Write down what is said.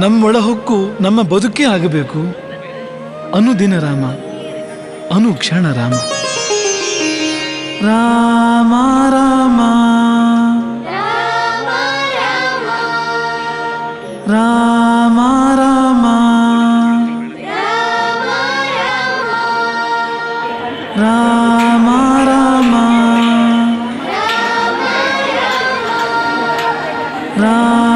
ನಮ್ಮೊಳ ಒಳಹೊಕ್ಕು ನಮ್ಮ ಬದುಕೇ ಆಗಬೇಕು. ಅನುದಿನ ರಾಮ ಅನುಕ್ಷಣ ರಾಮ. ರಾಮ ರಾಮ. ರಾಮ ರಾಮ. ರಾಮ ರಾಮ. ರಾಮ